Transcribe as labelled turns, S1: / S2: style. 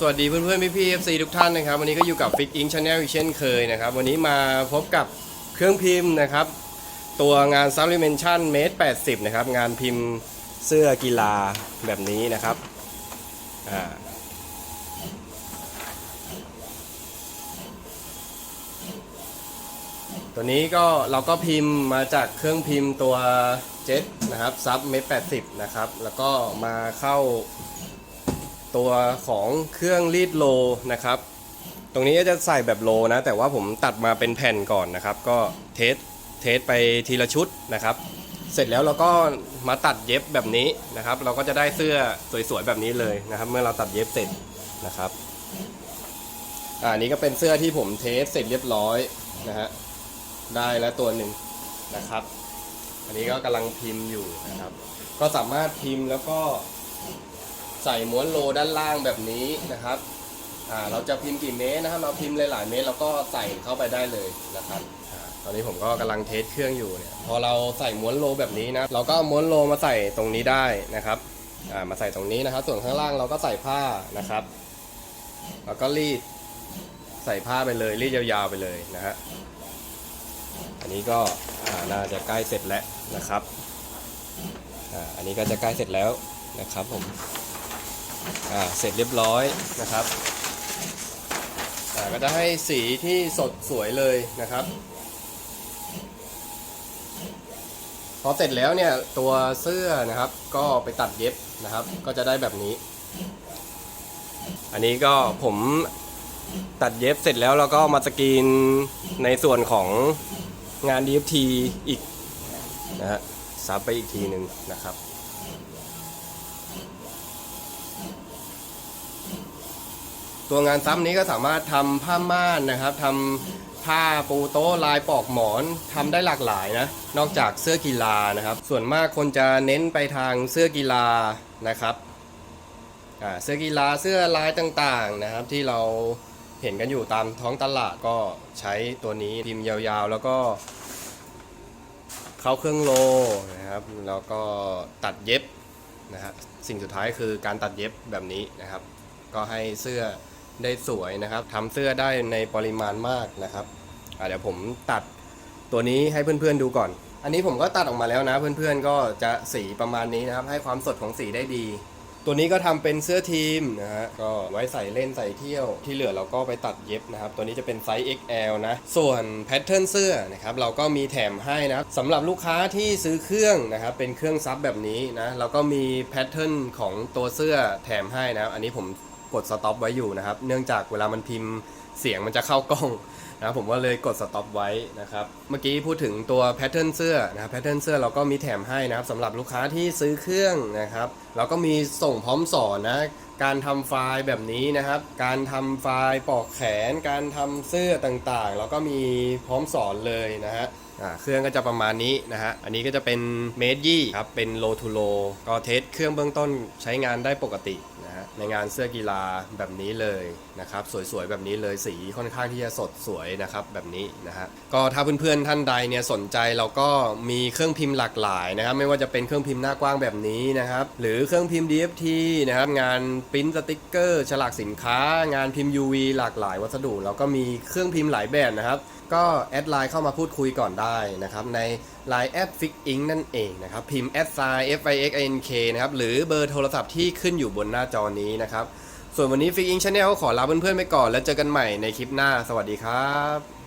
S1: สวัสดีเพื่อนๆพี่พี่ๆ FC ทุกท่านนะครับ วันนี้ก็อยู่กับ Fix Ink Channel อีกเช่นเคยนะครับ วันนี้มาพบกับเครื่องพิมพ์นะครับ ตัวงาน Sublimentation Mate 80 นะครับ งานพิมพ์เสื้อกีฬาแบบนี้นะครับอ่า ตัวนี้ก็เราก็พิมพ์มาจากเครื่องพิมพ์ตัวเจ็ตนะครับซับเมตร80นะครับ แล้วก็มาเข้าตัวของเครื่องรีดโลนะครับ ตรงนี้ก็จะใส่แบบโลนะ แต่ว่าผมตัดมาเป็นแผ่นก่อนนะครับ ก็เทสเทสไปทีละชุดนะครับ เสร็จแล้วเราก็มาตัดเย็บแบบนี้นะครับ เราก็จะได้เสื้อสวยๆแบบนี้เลยนะครับ เมื่อเราตัดเย็บเสร็จนะครับอ่านี้ก็เป็นเสื้อที่ผมเทสเสร็จเรียบร้อยนะฮะ ได้แล้วตัวหนึ่งนะครับ อันนี้ก็กำลังพิมพ์อยู่นะครับ ก็สามารถพิมพ์แล้วก็ใส่ม้วนโลด้านล่างแบบนี้นะครับอ่าเราจะพิมพ์กี่เมตรนะครับ เราพิมพ์หลายๆเมตรเราก็ใส่เข้าไปได้เลยนะครับอ่าตอนนี้ผมก็กำลังเทสเครื่องอยู่เนี่ยพอเราใส่ม้วนโลแบบนี้นะเราก็เอาม้วนโลมาใส่ตรงนี้ได้นะครับอ่ามาใส่ตรงนี้นะครับ ส่วนข้างล่างเราก็ใส่ผ้านะครับ แล้วก็รีดใส่ผ้าไปเลยรีดยาวๆไปเลยนะฮะ อันนี้ก็น่าจะใกล้เสร็จแล้วนะครับอันนี้ก็จะใกล้เสร็จแล้วนะครับผมเสร็จเรียบร้อยนะครับก็จะให้สีที่สดสวยเลยนะครับพอเสร็จแล้วเนี่ยตัวเสื้อนะครับก็ไปตัดเย็บนะครับ ก็จะได้แบบนี้ อันนี้ก็ผม ตัดเย็บเสร็จแล้วเราก็มาสกรีนในส่วนของงาน DFT อีกนะฮะซับไปอีกทีหนึ่งนะครับตัวงานซ้ำนี้ก็สามารถทำผ้าม่านนะครับทำผ้าปูโต๊ะลายปอกหมอนทำได้หลากหลายนะนอกจากเสื้อกีฬานะครับ ส่วนมากคนจะเน้นไปทางเสื้อกีฬานะครับเสื้อกีฬาเสื้อลายต่างๆนะครับที่เรา เห็นกันอยู่ตามท้องตลาดก็ใช้ตัวนี้พิมพ์ยาวๆ แล้วก็เข้าเครื่องโลนะครับ แล้วก็ตัดเย็บนะฮะสิ่งสุดท้ายคือการตัดเย็บแบบนี้นะครับ ก็ให้เสื้อได้สวยนะครับทำเสื้อได้ในปริมาณมากนะครับเดี๋ยวผมตัดตัวนี้ให้เพื่อนๆดูก่อน อันนี้ผมก็ตัดออกมาแล้วนะ เพื่อนๆก็จะสีประมาณนี้นะครับ ให้ความสดของสีได้ดี ตัวนี้ก็ทำเป็นเสื้อทีมนะฮะก็ไว้ใส่เล่นใส่เที่ยวที่เหลือเราก็ไปตัดเย็บนะครับ ตัวนี้จะเป็นไซส์ XL นะส่วนแพทเทิร์นเสื้อนะครับเราก็มีแถมให้นะครับสำหรับลูกค้าที่ซื้อเครื่องนะครับเป็นเครื่องซับแบบนี้นะเราก็มีแพทเทิร์นของตัวเสื้อแถมให้นะอันนี้ผม กดสต็อปไว้อยู่นะครับ เนื่องจากเวลามันพิมพ์เสียงมันจะเข้ากล้องนะครับผมก็เลยกดสต็อปไว้นะครับ เมื่อกี้พูดถึงตัวแพทเทิร์นเสื้อนะครับแพทเทิร์นเสื้อเราก็มีแถมให้นะครับสำหรับลูกค้าที่ซื้อเครื่องนะครับ เราก็มีส่งพร้อมสอนนะการทำไฟล์แบบนี้นะครับ การทำไฟล์ปอกแขน การทำเสื้อต่างๆ เราก็มีพร้อมสอนเลยนะฮะเครื่องก็จะประมาณนี้นะฮะ อันนี้ก็จะเป็นเมดยี่ครับ เป็นโลทูโลก็เทสเครื่องเบื้องต้นใช้งานได้ปกติ ในงานเสื้อกีฬาแบบนี้เลยนะครับสวยๆแบบนี้เลยสีค่อนข้างที่จะสดสวยนะครับแบบนี้นะฮะก็ถ้าเพื่อนๆท่านใดเนี่ยสนใจเราก็มีเครื่องพิมพ์หลากหลายนะครับไม่ว่าจะเป็นเครื่องพิมพ์หน้ากว้างแบบนี้นะครับหรือเครื่องพิมพ์ DFT นะครับงานปริ้นสติกเกอร์ฉลากสินค้า งานพิมพ์ UV หลากหลายวัสดุเราก็มีเครื่องพิมพ์หลายแบบนะครับก็แอดไลน์เข้ามาพูดคุยก่อนได้นะครับใน Line แอด Fix Ink นั่นเองนะครับ พิมพ์ s i f i x i n k นะครับ หรือเบอร์โทรศัพท์ที่ขึ้นอยู่บนหน้าจอนี้นะครับ ส่วนวันนี้ Fix Ink Channel ขอลาเพื่อนๆไปก่อน แล้วเจอกันใหม่ในคลิปหน้า สวัสดีครับ